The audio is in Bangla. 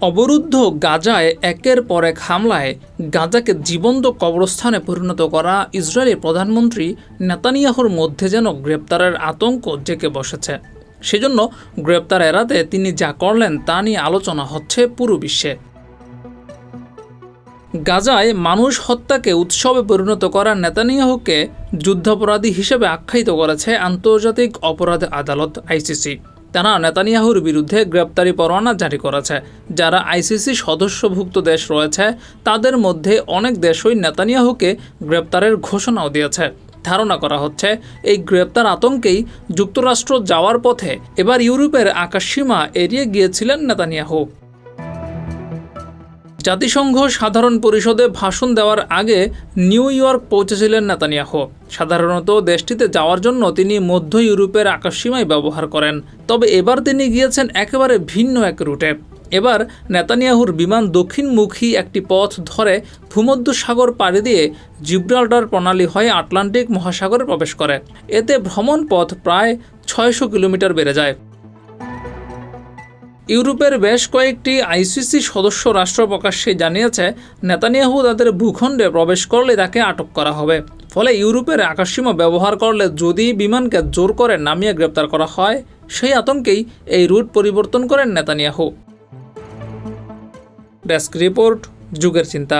অবরুদ্ধ গাজায় একের পর এক হামলায় গাজাকে জীবন্ত কবরস্থানে পরিণত করা ইসরায়েলি প্রধানমন্ত্রী নেতানিয়াহুর মধ্যে যেন গ্রেপ্তারের আতঙ্ক জেঁকে বসেছে। সেজন্য গ্রেপ্তার এড়াতে তিনি যা করলেন তা নিয়ে আলোচনা হচ্ছে পুরো বিশ্বে। গাজায় মানুষ হত্যাকে উৎসবে পরিণত করা নেতানিয়াহুকে যুদ্ধাপরাধী হিসেবে আখ্যায়িত করেছে আন্তর্জাতিক অপরাধ আদালত, আইসিসি। তারা নেতানিয়াহুর বিরুদ্ধে গ্রেপ্তারি পরোয়ানা জারি করেছে। যারা আইসিসি সদস্যভুক্ত দেশ রয়েছে, তাদের মধ্যে অনেক দেশই নেতানিয়াহুকে গ্রেপ্তারের ঘোষণাও দিয়েছে। ধারণা করা হচ্ছে, এই গ্রেপ্তার আতঙ্কেই যুক্তরাষ্ট্র যাওয়ার পথে এবার ইউরোপের আকাশসীমা এড়িয়ে গিয়েছিলেন নেতানিয়াহু। জাতিসংঘ সাধারণ পরিষদে ভাষণ দেওয়ার আগে নিউ ইয়র্ক পৌঁছেছিলেন নেতানিয়াহু। সাধারণত দেশটিতে যাওয়ার জন্য তিনি মধ্য ইউরোপের আকাশসীমায় ব্যবহার করেন, তবে এবার তিনি গিয়েছেন একেবারে ভিন্ন এক রুটে। এবার নেতানিয়াহুর বিমান দক্ষিণমুখী একটি পথ ধরে ভূমধ্য সাগর পাড়ি দিয়ে জিব্রাল্টার প্রণালী হয়ে আটলান্টিক মহাসাগরে প্রবেশ করে। এতে ভ্রমণ পথ প্রায় ছয়শো কিলোমিটার বেড়ে যায়। ইউরোপের বেশ কয়েকটি আইসিসি সদস্য রাষ্ট্র প্রকাশ্যে জানিয়েছে, নেতানিয়াহু তাদের ভূখণ্ডে প্রবেশ করলে তাকে আটক করা হবে। ফলে ইউরোপের আকাশসীমা ব্যবহার করলে যদি বিমানকে জোর করে নামিয়ে গ্রেপ্তার করা হয়, সেই আতঙ্কেই এই রুট পরিবর্তন করেন নেতানিয়াহু। ডেস্ক রিপোর্ট, যুগের চিন্তা।